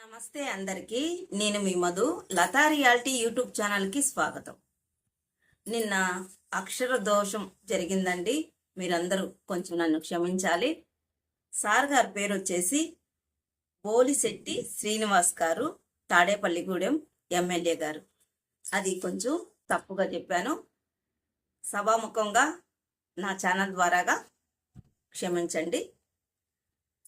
నమస్తే అందరికీ. నేను మీ మధు. లతా రియాలిటీ యూట్యూబ్ ఛానల్కి స్వాగతం. నిన్న అక్షర దోషం జరిగిందండి. మీరందరూ కొంచెం నన్ను క్షమించాలి. సార్ గారి పేరు వచ్చేసి బోలిశెట్టి శ్రీనివాస్ గారు తాడేపల్లిగూడెం ఎమ్మెల్యే గారు. అది కొంచెం తప్పుగా చెప్పాను. సభాముఖంగా నా ఛానల్ ద్వారాగా క్షమించండి.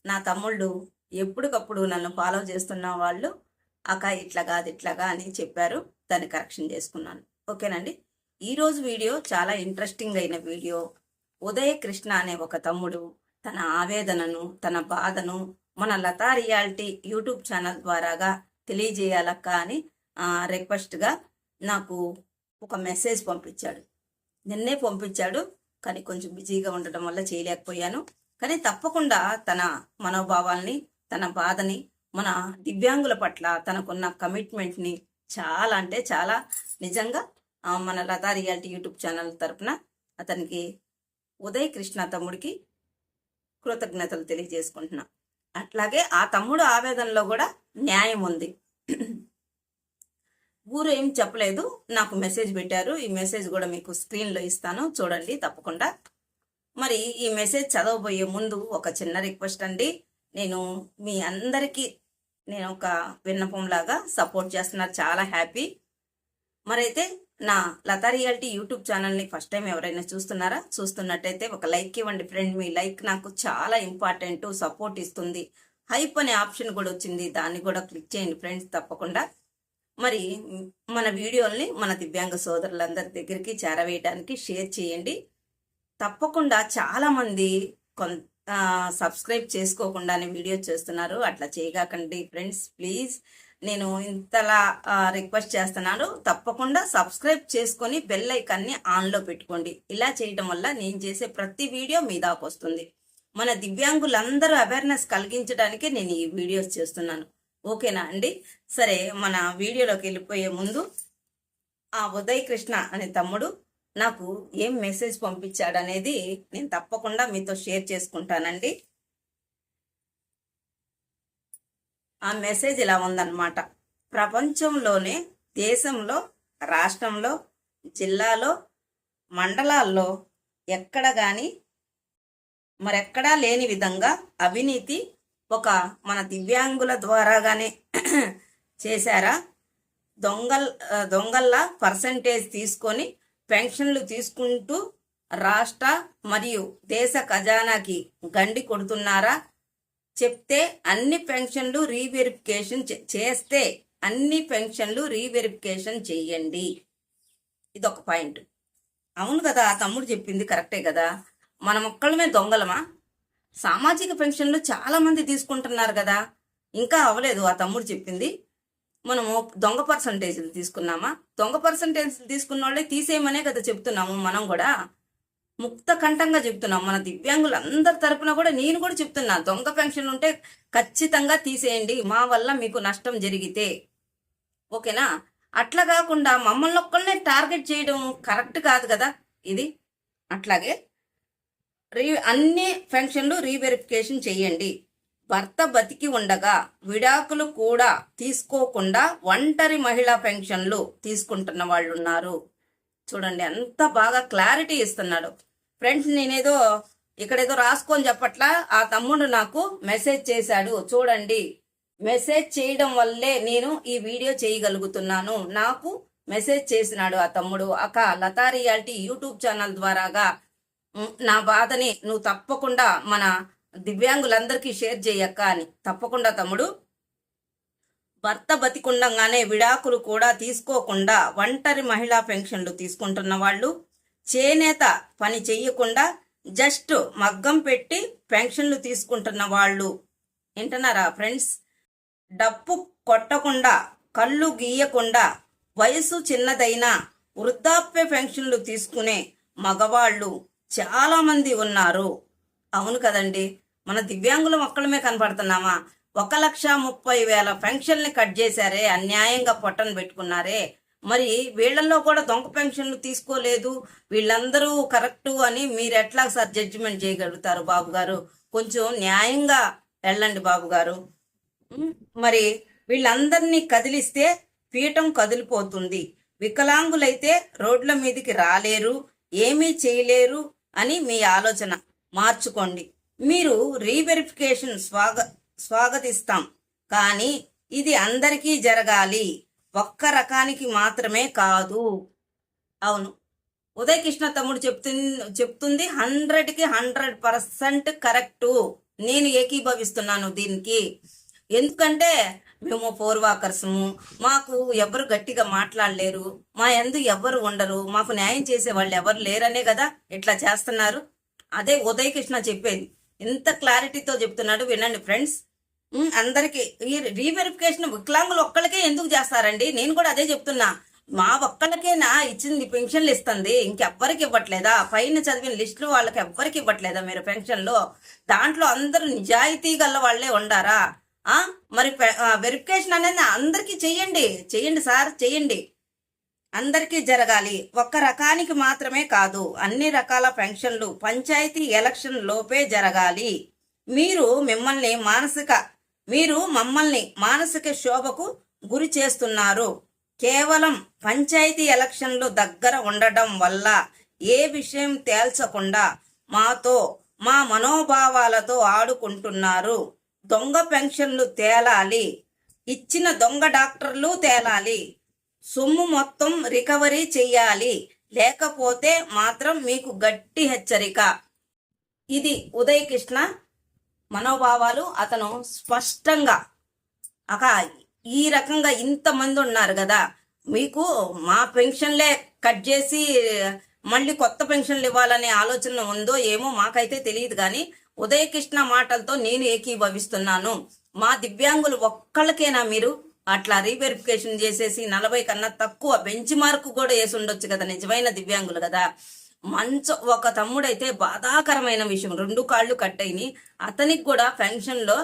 నా తమ్ముళ్ళు ఎప్పటికప్పుడు నన్ను ఫాలో చేస్తున్న వాళ్ళు అక్క ఇట్లా కాదు ఇట్లాగా అని చెప్పారు. దాన్ని కరెక్షన్ చేసుకున్నాను. ఓకేనండి? ఈరోజు వీడియో చాలా ఇంట్రెస్టింగ్ అయిన వీడియో. ఉదయ కృష్ణ అనే ఒక తమ్ముడు తన ఆవేదనను తన బాధను మన లతా రియాలిటీ యూట్యూబ్ ఛానల్ ద్వారాగా తెలియజేయాలక్క అని రిక్వెస్ట్గా నాకు ఒక మెసేజ్ పంపించాడు. నిన్నే పంపించాడు కానీ కొంచెం బిజీగా ఉండటం వల్ల చేయలేకపోయాను. కానీ తప్పకుండా తన మనోభావాల్ని తన బాధని మన దివ్యాంగుల పట్ల తనకున్న కమిట్మెంట్ని చాలా అంటే చాలా నిజంగా మన లతా రియాలిటీ యూట్యూబ్ ఛానల్ తరపున అతనికి ఉదయ్ కృష్ణ తమ్ముడికి కృతజ్ఞతలు తెలియజేసుకుంటున్నా. అట్లాగే ఆ తమ్ముడు ఆవేదనలో కూడా న్యాయం ఉంది. ఊరు ఏం చెప్పలేదు నాకు మెసేజ్ పెట్టారు ఈ మెసేజ్ కూడా మీకు స్క్రీన్లో ఇస్తాను చూడండి తప్పకుండా. మరి ఈ మెసేజ్ చదవబోయే ముందు ఒక చిన్న రిక్వెస్ట్ అండి. నేను మీ అందరికీ నేను ఒక విన్నపంలాగా సపోర్ట్ చేస్తున్నారు. చాలా హ్యాపీ. మరైతే నా లతా రియాలిటీ యూట్యూబ్ ఛానల్ని ఫస్ట్ టైం ఎవరైనా చూస్తున్నారా? చూస్తున్నట్టయితే ఒక లైక్ ఇవ్వండి ఫ్రెండ్. మీ లైక్ నాకు చాలా ఇంపార్టెంట్ సపోర్ట్ ఇస్తుంది. హైప్ అనే ఆప్షన్ కూడా వచ్చింది. దాన్ని కూడా క్లిక్ చేయండి ఫ్రెండ్స్ తప్పకుండా. మరి మన వీడియోల్ని మన దివ్యాంగ సోదరులందరి దగ్గరికి చేరవేయడానికి షేర్ చేయండి. తప్పకుండా చాలామంది కొంత కొన్ సబ్స్క్రైబ్ చేసుకోకుండానే వీడియో చేస్తున్నారు. అట్లా చేయగాకండి ఫ్రెండ్స్ ప్లీజ్. నేను ఇంతలా రిక్వెస్ట్ చేస్తున్నాను. తప్పకుండా సబ్స్క్రైబ్ చేసుకొని బెల్ ఐకాన్ని ఆన్లో పెట్టుకోండి. ఇలా చేయడం వల్ల నేను చేసే ప్రతి వీడియో మీ దాకా వస్తుంది. మన దివ్యాంగులందరూ అవేర్నెస్ కలిగించడానికి నేను ఈ వీడియోస్ చేస్తున్నాను. ఓకేనా అండి? సరే మన వీడియోలోకి వెళ్ళిపోయే ముందు ఆ ఉదయ్ కృష్ణ అనే తమ్ముడు నాకు ఏం మెసేజ్ పంపించాడనేది నేను తప్పకుండా మీతో షేర్ చేసుకుంటానండి. ఆ మెసేజ్ ఇలా ఉందన్నమాట. ప్రపంచంలోనే దేశంలో రాష్ట్రంలో జిల్లాలో మండలాల్లో ఎక్కడ కానీ మరెక్కడా లేని విధంగా అవినీతి ఒక మన దివ్యాంగుల ద్వారాగానే చేశారా? దొంగల్ దొంగల్లా పర్సంటేజ్ తీసుకొని పెన్షన్లు తీసుకుంటూ రాష్ట్ర మరియు దేశ ఖజానాకి గండి కొడుతున్నారా? చెప్తే అన్ని పెన్షన్లు రీవెరిఫికేషన్ చే- చేస్తే అన్ని పెన్షన్లు రీవెరిఫికేషన్ చెయ్యండి ఇదొక పాయింట్. అవును కదా ఆ తమ్ముడు చెప్పింది కరెక్టే కదా. మనం ఒక్కళ్ళమే దొంగలమా? సామాజిక పెన్షన్లు చాలా మంది తీసుకుంటున్నారు కదా. ఇంకా అవ్వలేదు ఆ తమ్ముడు చెప్పింది. మనము దొంగ పర్సంటేజ్లు తీసుకున్నామా? దొంగ పర్సంటేజ్లు తీసుకున్న వాళ్ళే తీసేయమనే కదా చెప్తున్నాము మనం కూడా. ముక్త కంఠంగా చెప్తున్నాం మన దివ్యాంగులందరి తరపున కూడా నేను కూడా చెప్తున్నా దొంగ పెన్షన్ ఉంటే ఖచ్చితంగా తీసేయండి మా వల్ల మీకు నష్టం జరిగితే. ఓకేనా? అట్లా కాకుండా మమ్మల్ని ఒక్కళ్ళనే టార్గెట్ చేయడం కరెక్ట్ కాదు కదా ఇది? అట్లాగే రీ అన్ని పెన్షన్లు రీవెరిఫికేషన్ చేయండి. భర్త బతికి ఉండగా విడాకులు కూడా తీసుకోకుండా ఒంటరి మహిళా పెన్షన్లు తీసుకుంటున్న వాళ్ళు ఉన్నారు చూడండి ఎంత బాగా క్లారిటీ ఇస్తున్నాడు. ఫ్రెండ్స్ నేనేదో ఇక్కడేదో రాసుకొని చెప్పట్లా ఆ తమ్ముడు నాకు మెసేజ్ చేశాడు. చూడండి మెసేజ్ చేయడం వల్లే నేను ఈ వీడియో చేయగలుగుతున్నాను. నాకు మెసేజ్ చేసినాడు ఆ తమ్ముడు. అక్క లతా రియాలిటీ యూట్యూబ్ ఛానల్ ద్వారాగా నా బాధని నువ్వు తప్పకుండా మన దివ్యాంగులందరికీ షేర్ చేయక్క అని. తప్పకుండా తమ్ముడు. భర్త బతికుండగానే విడాకులు కూడా తీసుకోకుండా ఒంటరి మహిళా పెన్షన్లు తీసుకుంటున్న వాళ్ళు చేనేత పని చెయ్యకుండా జస్ట్ మగ్గం పెట్టి పెన్షన్లు తీసుకుంటున్న వాళ్ళు. వింటున్నారా ఫ్రెండ్స్? డప్పు కొట్టకుండా కళ్ళు గీయకుండా వయసు చిన్నదైనా వృద్ధాప్య పెన్షన్లు తీసుకునే మగవాళ్ళు చాలామంది ఉన్నారు. అవును కదండి? మన దివ్యాంగులం ఒక్కళ్ళమే కనపడుతున్నామా? ఒక లక్ష ముప్పై వేల పెన్షన్ని కట్ చేశారే అన్యాయంగా పొట్టను పెట్టుకున్నారే. మరి వీళ్ళల్లో కూడా దొంగ పెన్షన్లు తీసుకోలేదు. వీళ్ళందరూ కరెక్టు అని మీరు ఎట్లా సార్ జడ్జిమెంట్ చేయగలుగుతారు బాబు గారు? కొంచెం న్యాయంగా వెళ్ళండి బాబు గారు. మరి వీళ్ళందరినీ కదిలిస్తే పీఠం కదిలిపోతుంది. వికలాంగులైతే రోడ్ల మీదకి రాలేరు ఏమీ చేయలేరు అని మీ ఆలోచన. మార్చుకోండి. మీరు రీవెరిఫికేషన్ స్వాగ స్వాగతిస్తాం. కానీ ఇది అందరికీ జరగాలి. ఒక్క రకానికి మాత్రమే కాదు. అవును. ఉదయకృష్ణ తమ్ముడు చెప్తుంది చెప్తుంది హండ్రెడ్కి హండ్రెడ్ పర్సెంట్ కరెక్టు. నేను ఏకీభవిస్తున్నాను దీనికి. ఎందుకంటే మేము ఫోర్ వాకర్సము. మాకు ఎవరు గట్టిగా మాట్లాడలేరు. మా ఎందు ఎవరు ఉండరు. మాకు న్యాయం చేసే వాళ్ళు ఎవరు లేరనే కదా ఇట్లా చేస్తున్నారు. అదే ఉదయకృష్ణ చెప్పేది. ఎంత క్లారిటీతో చెప్తున్నాడు వినండి ఫ్రెండ్స్. అందరికీ ఈ రీవెరిఫికేషన్ వికలాంగులు ఒక్కళ్ళకే ఎందుకు చేస్తారండి? నేను కూడా అదే చెప్తున్నా. మా ఒక్కళ్ళకేనా ఇచ్చింది పెన్షన్లు ఇస్తుంది? ఇంకెవ్వరికి ఇవ్వట్లేదా? పైన చదివిన లిస్టులు వాళ్ళకి ఎవ్వరికి ఇవ్వట్లేదా మీరు పెన్షన్లో? దాంట్లో అందరూ నిజాయితీ గల వాళ్ళే ఉండారా? మరి వెరిఫికేషన్ అనేది అందరికీ చెయ్యండి చెయ్యండి సార్ చెయ్యండి అందరికీ జరగాలి. ఒక్క రకానికి మాత్రమే కాదు అన్ని రకాల పెన్షన్లు పంచాయతీ ఎలక్షన్ లోపే జరగాలి. మీరు మిమ్మల్ని మానసిక మీరు మమ్మల్ని మానసిక శోభకు గురి చేస్తున్నారు. కేవలం పంచాయతీ ఎలక్షన్లు దగ్గర ఉండడం వల్ల ఏ విషయం తేల్చకుండా మాతో మా మనోభావాలతో ఆడుకుంటున్నారు. దొంగ పెన్షన్లు తేలాలి. ఇచ్చిన దొంగ డాక్టర్లు తేలాలి. సొమ్ము మొత్తం రికవరీ చెయ్యాలి. లేకపోతే మాత్రం మీకు గట్టి హెచ్చరిక. ఇది ఉదయ్ కృష్ణ మనోభావాలు అతను స్పష్టంగా అక ఈ రకంగా ఇంతమంది ఉన్నారు కదా మీకు మా పెన్షన్లే కట్ చేసి మళ్ళీ కొత్త పెన్షన్లు ఇవ్వాలనే ఆలోచన ఉందో ఏమో మాకైతే తెలియదు కానీ ఉదయకృష్ణ మాటలతో నేను ఏకీభవిస్తున్నాను. మా దివ్యాంగులు ఒక్కళ్ళకేనా మీరు? అట్లా రీవెరిఫికేషన్ చేసేసి నలభై కన్నా తక్కువ బెంచ్ మార్క్ కూడా వేసి ఉండొచ్చు కదా నిజమైన దివ్యాంగులు కదా. మంచ ఒక తమ్ముడైతే బాధాకరమైన విషయం. రెండు కాళ్ళు కట్ అయినాయి. అతనికి కూడా పెన్షన్లో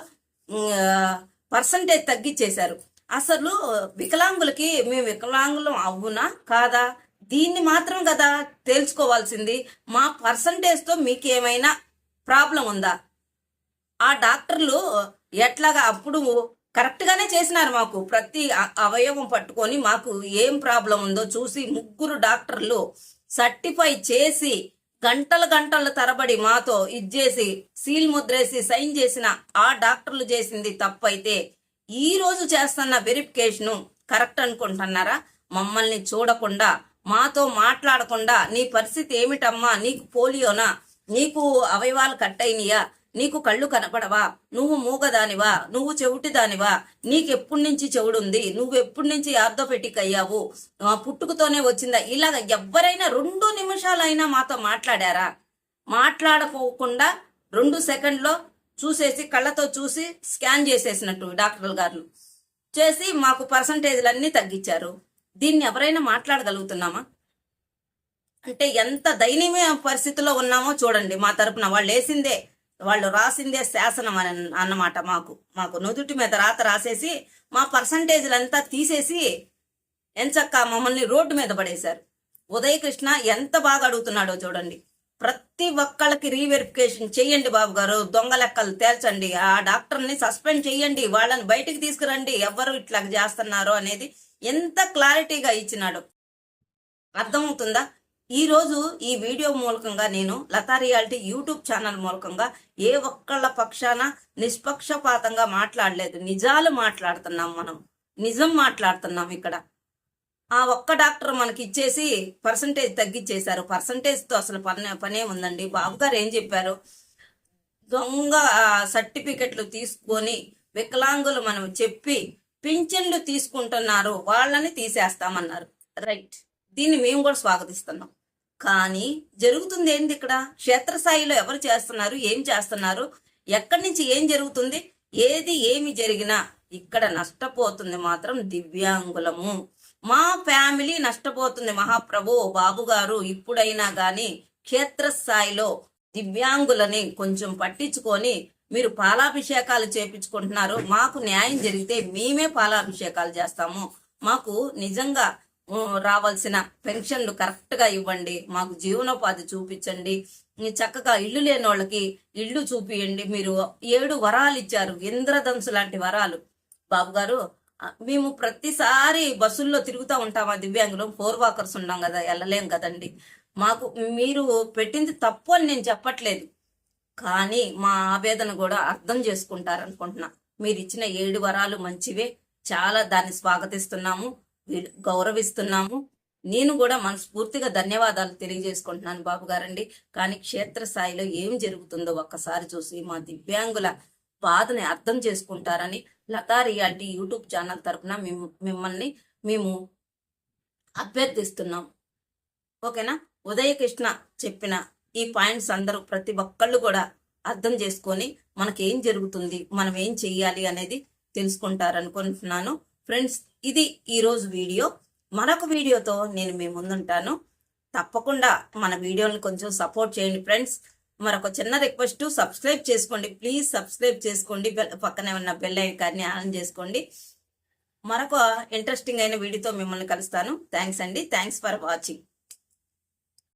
పర్సంటేజ్ తగ్గించేశారు అసలు వికలాంగులకి మేము వికలాంగులం అవునా కాదా? దీన్ని మాత్రం కదా తేల్చుకోవాల్సింది. మా పర్సంటేజ్తో మీకేమైనా ప్రాబ్లం ఉందా? ఆ డాక్టర్లు ఎట్లాగా అప్పుడు కరెక్ట్గానే చేసినారు మాకు. ప్రతి అవయవం పట్టుకొని మాకు ఏం ప్రాబ్లం ఉందో చూసి ముగ్గురు డాక్టర్లు సర్టిఫై చేసి గంటల గంటల తరబడి మాతో ఇచ్చేసి సీల్ ముద్రేసి సైన్ చేసిన ఆ డాక్టర్లు చేసింది తప్పైతే ఈ రోజు చేస్తున్న వెరిఫికేషన్ కరెక్ట్ అనుకుంటున్నారా? మమ్మల్ని చూడకుండా మాతో మాట్లాడకుండా నీ పరిస్థితి ఏమిటమ్మా? నీకు పోలియోనా? నీకు అవయవాలు కట్ అయినాయా? నీకు కళ్ళు కనపడవా? నువ్వు మూగదానివా? నువ్వు చెవిటిదానివా? నీకెప్పటి నుంచి చెవుడుంది? నువ్వు ఎప్పటి నుంచి ఆర్థోపెటిక్ అయ్యావు ఆ, పుట్టుకతోనే వచ్చిందా? ఇలాగ ఎవరైనా రెండు నిమిషాలైనా మాతో మాట్లాడారా? మాట్లాడకోకుండా రెండు సెకండ్లో చూసేసి కళ్ళతో చూసి స్కాన్ చేసేసినట్టు డాక్టర్లు గారు చేసి మాకు పర్సంటేజ్లన్నీ తగ్గించారు. దీన్ని ఎవరైనా మాట్లాడగలుగుతున్నామా? అంటే ఎంత దయనీయ పరిస్థితిలో ఉన్నామో చూడండి. మా తరపున వాళ్ళు వేసిందే. వాళ్ళు రాసిందే శాసనం అని అన్నమాట మాకు. మాకు నుదుటి మీద రాత రాసేసి మా పర్సంటేజ్లంతా తీసేసి ఎంచక్క మమ్మల్ని రోడ్డు మీద పడేశారు. ఉదయ్ కృష్ణ ఎంత బాగా అడుగుతున్నాడో చూడండి. ప్రతి ఒక్కళ్ళకి రీవెరిఫికేషన్ చేయండి బాబు గారు దొంగ లెక్కలు తేల్చండి ఆ డాక్టర్ని సస్పెండ్ చేయండి వాళ్ళని బయటికి తీసుకురండి ఎవరు ఇట్లా చేస్తున్నారు అనేది ఎంత క్లారిటీగా ఇచ్చినాడు. అర్థమవుతుందా? ఈరోజు ఈ వీడియో మూలకంగా నేను లతా రియాలిటీ యూట్యూబ్ ఛానల్ మూలకంగా ఏ ఒక్కళ్ళ పక్షాన నిష్పక్షపాతంగా మాట్లాడలేదు. నిజాలు మాట్లాడుతున్నాం మనం. నిజం మాట్లాడుతున్నాం ఇక్కడ. ఆ ఒక్క డాక్టర్ మనకి ఇచ్చేసి పర్సంటేజ్ తగ్గించేశారు పర్సంటేజ్తో అసలు పనే పనే ఉందండి. బాబు గారు ఏం చెప్పారు? దొంగ సర్టిఫికెట్లు తీసుకొని వికలాంగులు మనం చెప్పి పింఛన్లు తీసుకుంటున్నారు. వాళ్ళని తీసేస్తామన్నారు. రైట్. దీన్ని మేము కూడా స్వాగతిస్తున్నాం. కానీ జరుగుతుంది ఏంది ఇక్కడ? క్షేత్రస్థాయిలో ఎవరు చేస్తున్నారు? ఏం చేస్తున్నారు? ఎక్కడి నుంచి ఏం జరుగుతుంది? ఏది ఏమి జరిగినా ఇక్కడ నష్టపోతుంది మాత్రం దివ్యాంగులము. మా ఫ్యామిలీ నష్టపోతుంది మహాప్రభు బాబు గారు ఇప్పుడైనా గాని క్షేత్రస్థాయిలో దివ్యాంగులని కొంచెం పట్టించుకొని మీరు పాలాభిషేకాలు చేపించుకుంటున్నారు. మాకు న్యాయం జరిగితే మేమే పాలాభిషేకాలు చేస్తాము. మాకు నిజంగా రావాల్సిన పెన్షన్లు కరెక్ట్గా ఇవ్వండి. మాకు జీవనోపాధి చూపించండి. చక్కగా ఇల్లు లేని వాళ్ళకి ఇల్లు చూపియండి. మీరు ఏడు వరాలు ఇచ్చారు. ఇంద్రధనుసు లాంటి వరాలు. బాబు గారు మేము ప్రతిసారి బస్సుల్లో తిరుగుతూ ఉంటామా ఆ దివ్యాంగులం? ఫోర్ వాకర్స్ ఉన్నాం కదా వెళ్ళలేం కదండి. మాకు మీరు పెట్టింది తప్పు అని నేను చెప్పట్లేదు. కానీ మా ఆవేదన కూడా అర్థం చేసుకుంటారనుకుంటున్నా. మీరు ఇచ్చిన ఏడు వరాలు మంచివే. చాలా దాన్ని స్వాగతిస్తున్నాము. గౌరవిస్తున్నాము. నేను కూడా మనస్ఫూర్తిగా ధన్యవాదాలు తెలియజేసుకుంటున్నాను బాబు గారండి కానీ క్షేత్రస్థాయిలో ఏం జరుగుతుందో ఒక్కసారి చూసి మా దివ్యాంగుల బాధని అర్థం చేసుకుంటారని లతా రియాలిటీ యూట్యూబ్ ఛానల్ తరఫున మేము మిమ్మల్ని మేము అభ్యర్థిస్తున్నాం. ఓకేనా? ఉదయకృష్ణ చెప్పిన ఈ పాయింట్స్ అందరూ ప్రతి ఒక్కళ్ళు కూడా అర్థం చేసుకొని మనకి ఏం జరుగుతుంది మనం ఏం చెయ్యాలి అనేది తెలుసుకుంటారనుకుంటున్నాను. ఫ్రెండ్స్ ఇది ఈరోజు వీడియో. మరొక వీడియోతో నేను మీ ముందుంటాను. తప్పకుండా మన వీడియోని కొంచెం సపోర్ట్ చేయండి ఫ్రెండ్స్. మరొక చిన్న రిక్వెస్ట్ సబ్స్క్రైబ్ చేసుకోండి. ప్లీజ్ సబ్స్క్రైబ్ చేసుకోండి. పక్కనే ఉన్న బెల్ ఐకాన్ని ఆన్ చేసుకోండి. మరొక ఇంట్రెస్టింగ్ అయిన వీడియోతో మిమ్మల్ని కలుస్తాను. థ్యాంక్స్ అండి. Thanks for watching.